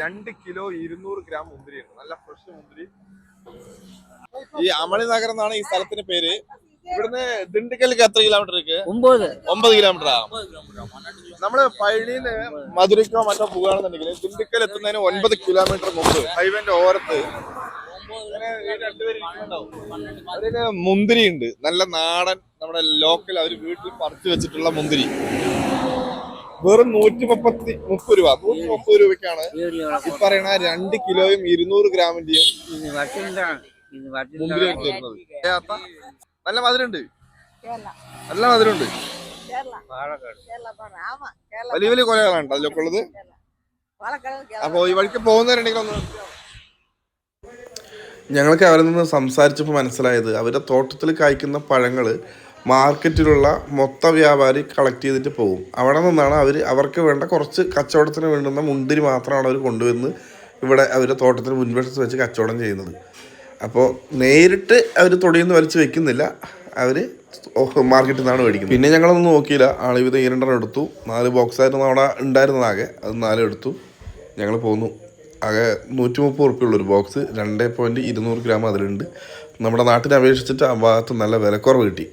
രണ്ട് കിലോ ഇരുന്നൂറ് ഗ്രാം മുന്തിരിയാണ് നല്ല ഫ്രഷ് മുന്തിരി. ഈ അമളി നഗർ എന്നാണ് ഈ സ്ഥലത്തിന്റെ പേര്. ഇവിടുന്ന് ദിണ്ടിക്കലിക്ക് എത്ര കിലോമീറ്റർ ഇருக்கு ഒമ്പത്. ഒമ്പത് കിലോമീറ്റർ ആകും നമ്മൾ പഴിയിൽ മധുരക്കോ മറ്റോ പോകുകയാണെന്നുണ്ടെങ്കിൽ ദിണ്ടിക്കൽ എത്തുന്നതിന് ഒൻപത് കിലോമീറ്റർ മുമ്പ് ഹൈവേന്റെ ഓരത്ത്. അതിൽ മുന്തിരി ഉണ്ട് നല്ല നാടൻ നമ്മുടെ ലോക്കൽ അവർ വീട്ടിൽ പറിച്ചു വെച്ചിട്ടുള്ള മുന്തിരി. വെറും നൂറ്റി മുപ്പത്തി മുപ്പത് രൂപ. നൂറ്റി മുപ്പത് രൂപയ്ക്കാണ് ഈ പറയണ രണ്ട് കിലോയും ഇരുന്നൂറ് ഗ്രാമിന്റെയും നല്ല മധുരണ്ട് നല്ല മധുരണ്ട് വലിയ വലിയ കൊലകളാണ് അതിലൊക്കെ ഉള്ളത് അപ്പൊ ഈ വഴിക്ക് പോകുന്നവരുണ്ടെങ്കിൽ ഒന്ന് ഞങ്ങൾക്ക് അവരിൽ നിന്ന് സംസാരിച്ചപ്പോൾ മനസ്സിലായത് അവരുടെ തോട്ടത്തിൽ കായ്ക്കുന്ന പഴങ്ങൾ മാർക്കറ്റിലുള്ള മൊത്ത വ്യാപാരി കളക്ട് ചെയ്തിട്ട് പോകും. അവിടെ നിന്നാണ് അവർ അവർക്ക് വേണ്ട കുറച്ച് കച്ചവടത്തിന് വേണ്ടുന്ന മുന്തിരി മാത്രമാണ് അവർ കൊണ്ടുവന്ന് ഇവിടെ അവരുടെ തോട്ടത്തിന് മുൻവശത്ത് വെച്ച് കച്ചവടം ചെയ്യുന്നത്. അപ്പോൾ നേരിട്ട് അവർ തൊടിയിൽ നിന്ന് വലിച്ചു വെക്കുന്നില്ല. അവർ മാർക്കറ്റിൽ നിന്നാണ് മേടിക്കുന്നത്. പിന്നെ ഞങ്ങളൊന്നും നോക്കിയില്ല. ആളിവിധ ഈരണ്ടെണ്ണം എടുത്തു. നാല് ബോക്സ് ആയിരുന്നു അവിടെ ഉണ്ടായിരുന്നതാകെ. അത് നാല് എടുത്തു. ഞങ്ങൾ പോന്നു. ആകെ നൂറ്റി മുപ്പത് ഉറുപ്പ്യുള്ള ഒരു ബോക്സ് രണ്ട് പോയിന്റ് ഇരുന്നൂറ് ഗ്രാം അതിലുണ്ട്. നമ്മുടെ നാട്ടിനെ അപേക്ഷിച്ചിട്ട് ആ ഭാഗത്ത് നല്ല വിലക്കുറവ് കിട്ടി.